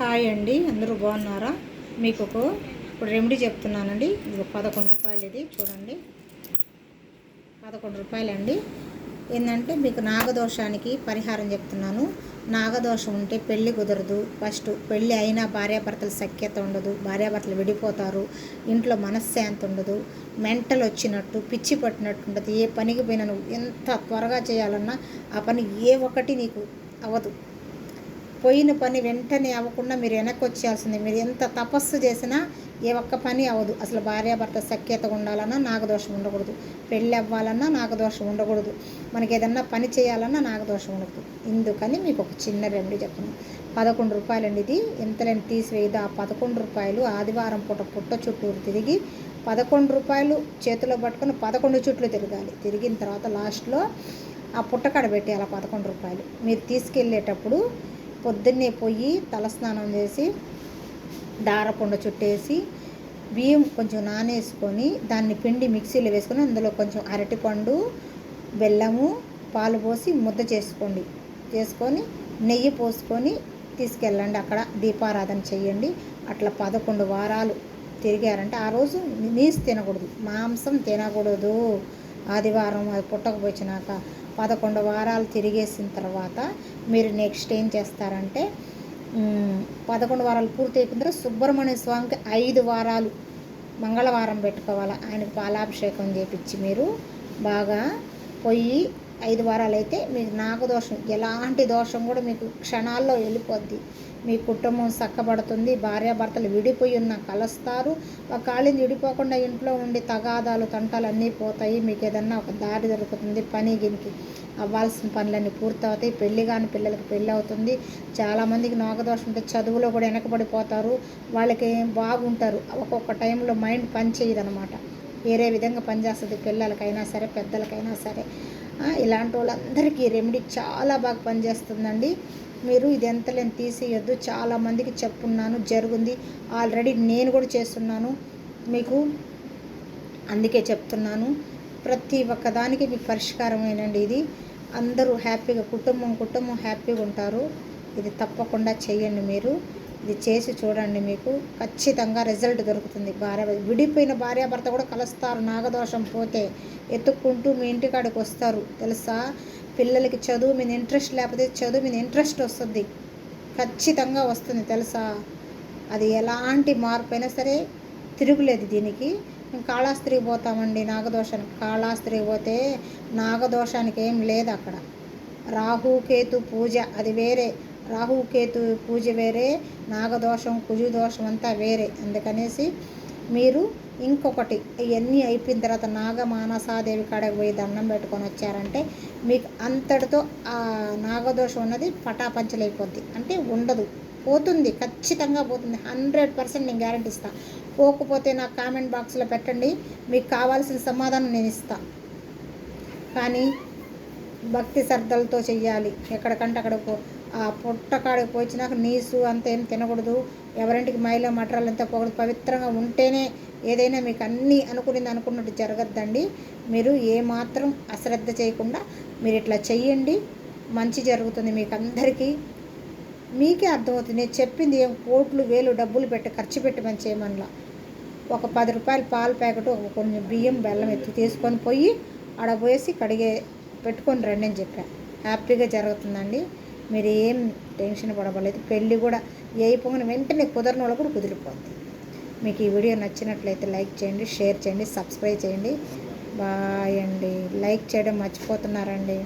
Hi అండి అందరూ బాగున్నారా? మీకు ఒక ఇప్పుడు రెమెడీ చెప్తున్నానండి. ఇది పదకొండు రూపాయలు ఇది చూడండి. పదకొండు రూపాయలు అండి ఏంటంటే మీకు నాగదోషానికి పరిహారం చెప్తున్నాను. నాగదోషం ఉంటే పెళ్ళి కుదరదు. ఫస్ట్ పెళ్ళి అయినా భార్యాభర్తల సఖ్యత ఉండదు. భార్యాభర్తలు విడిపోతారు. ఇంట్లో మనశ్శాంతి ఉండదు. మెంటల్ వచ్చినట్టు పిచ్చి పట్టినట్టు ఉండదు. ఏ పనికి పోయినా నువ్వు ఎంత త్వరగా చేయాలన్నా ఆ పని ఏ ఒక్కటి నీకు అవ్వదు. పోయిన పని వెంటనే అవ్వకుండా మీరు వెనక్కి వచ్చేయాల్సిందే. మీరు ఎంత తపస్సు చేసినా ఏ ఒక్క పని అవ్వదు. అసలు భార్యాభర్త సఖ్యత ఉండాలన్నా నాగదోషం ఉండకూడదు. పెళ్ళి అవ్వాలన్నా నాగదోషం ఉండకూడదు. మనకి ఏదన్నా పని చేయాలన్నా నాగదోషం ఉండదు ఇందుకని మీకు ఒక చిన్న రెమెడీ చెప్పను పదకొండు రూపాయలండి ఇది. ఎంతలేని తీసివేయదు. ఆ పదకొండు రూపాయలు ఆదివారం పూట పుట్ట చుట్టూరు తిరిగి పదకొండు రూపాయలు చేతిలో పట్టుకొని పదకొండు చుట్లు తిరగాలి. తిరిగిన తర్వాత లాస్ట్లో ఆ పుట్టకాడ పెట్టేయాలి ఆ పదకొండు రూపాయలు. మీరు తీసుకెళ్ళేటప్పుడు పొద్దున్నే పోయి తలస్నానం చేసి దారపుండ చుట్టేసి బియ్యం కొంచెం నానేసుకొని దాన్ని పిండి మిక్సీలో వేసుకొని అందులో కొంచెం అరటిపండు బెల్లము పాలు పోసి ముద్ద చేసుకోండి. చేసుకొని నెయ్యి పోసుకొని తీసుకెళ్ళండి. అక్కడ దీపారాధన చేయండి. అట్లా పదకొండు వారాలు తిరిగారంటే ఆ రోజు నీసు తినకూడదు. మాంసం తినకూడదు. ఆదివారం అది పుట్టకపోయినాక పదకొండు వారాలు తిరిగేసిన తర్వాత మీరు నెక్స్ట్ ఏం చేస్తారంటే పదకొండు వారాలు పూర్తి అయిపోయిన తర్వాత సుబ్రహ్మణ్య స్వామికి ఐదు వారాలు మంగళవారం పెట్టుకోవాలి. ఆయనకు పాలాభిషేకం చేపించి మీరు బాగా పొయ్యి ఐదు వారాలు అయితే మీకు నాగదోషం ఎలాంటి దోషం కూడా మీకు క్షణాల్లో వెళ్ళిపోద్ది. మీ కుటుంబం చక్కబడుతుంది భార్యాభర్తలు విడిపోయి ఉన్న కలుస్తారు. ఒక కాళ్ళని విడిపోకుండా ఇంట్లో ఉండి తగాదాలు తంటాలు అన్నీ పోతాయి. మీకు ఏదన్నా ఒక దారి దొరుకుతుంది పని గినికి అవ్వాల్సిన పనులన్నీ పూర్తవుతాయి. పెళ్ళి కాని పిల్లలకి పెళ్ళి అవుతుంది. చాలామందికి నాగదోషం ఉంటే చదువులో కూడా వెనకబడిపోతారు. వాళ్ళకి బాగుంటారు. ఒక్కొక్క టైంలో మైండ్ పని చేయదనమాట వేరే విధంగా పనిచేస్తుంది పిల్లలకైనా సరే పెద్దలకైనా సరే. ఇలాంటి వాళ్ళందరికీ రెమెడీ చాలా బాగా పనిచేస్తుందండి. మీరు ఇది నేను తీసేయొద్దు. చాలామందికి చెప్పున్నాను జరుగుంది. ఆల్రెడీ నేను కూడా చేస్తున్నాను మీకు. అందుకే చెప్తున్నాను. ప్రతి ఒక్కదానికి మీకు పరిష్కారమేనండి ఇది. అందరూ హ్యాపీగా కుటుంబం కుటుంబం హ్యాపీగా ఉంటారు. ఇది తప్పకుండా చేయండి మీరు. ఇది చేసి చూడండి మీకు. ఖచ్చితంగా రిజల్ట్ దొరుకుతుంది. భార్య విడిపోయిన భార్యాభర్త కూడా కలుస్తారు. నాగదోషం పోతే ఎత్తుక్కుంటూ మీ ఇంటికాడికి వస్తారు. తెలుసా? పిల్లలకి చదువు మీద ఇంట్రెస్ట్ లేకపోతే చదువు మీద ఇంట్రెస్ట్ వస్తుంది. ఖచ్చితంగా వస్తుంది. తెలుసా? అది ఎలాంటి మార్పు అయినా సరే తిరుగులేదు దీనికి. మేము కాళాస్త్రికి పోతామండి నాగదోషానికి. కాళాస్త్రికి పోతే నాగదోషానికి ఏం లేదు అక్కడ. రాహు కేతు పూజ అది వేరే. రాహుకేతు పూజ వేరే నాగదోషం కుజు దోషం అంతా వేరే అందుకనేసి మీరు ఇంకొకటి ఇవన్నీ అయిపోయిన తర్వాత నాగమానసాదేవి కాడకు పోయి దండం పెట్టుకొని వచ్చారంటే మీకు అంతటితో ఆ నాగదోషం ఉన్నది పటాపంచలైపోద్ది. అంటే ఉండదు పోతుంది ఖచ్చితంగా పోతుంది. హండ్రెడ్ పర్సెంట్ నేను గ్యారంటీ ఇస్తాను పోకపోతే నాకు కామెంట్ బాక్స్లో పెట్టండి మీకు కావాల్సిన సమాధానం నేను ఇస్తాను కానీ భక్తి శ్రద్ధలతో చెయ్యాలి. ఎక్కడికంటే అక్కడ ఆ ఆ పుట్టకాడికి పోయినాక నీసు అంత ఏం తినకూడదు. ఎవరింటికి మైల మటరాలు అంతా పోకూడదు. పవిత్రంగా ఉంటేనే ఏదైనా మీకు అన్నీ అనుకునేది అనుకున్నట్టు జరగద్దండి. మీరు ఏమాత్రం అశ్రద్ధ చేయకుండా మీరు ఇట్లా చెయ్యండి. మంచి జరుగుతుంది మీకు అందరికీ మీకే అర్థమవుతుంది. నేను చెప్పింది ఏం కోట్లు వేలు డబ్బులు పెట్టి ఖర్చు పెట్టి మంచి చేయమనలా. ఒక పది రూపాయలు పాల ప్యాకెట్ ఒక కొంచెం బియ్యం బెల్లం ఎత్తి తీసుకొని పోయి ఆడ పోయేసి కడిగే పెట్టుకొని రండి అని చెప్పాను హ్యాపీగా జరుగుతుందండి. మీరు ఏం టెన్షన్ పడవలేదు పెళ్ళి కూడా ఏ అయిపోయిన వెంటనే కుదరని వాళ్ళు కూడా కుదిరిపోద్ది. మీకు ఈ వీడియో నచ్చినట్లయితే లైక్ చేయండి షేర్ చేయండి సబ్స్క్రైబ్ చేయండి. బాయ్ అండి. లైక్ చేయడం మర్చిపోతున్నారండి.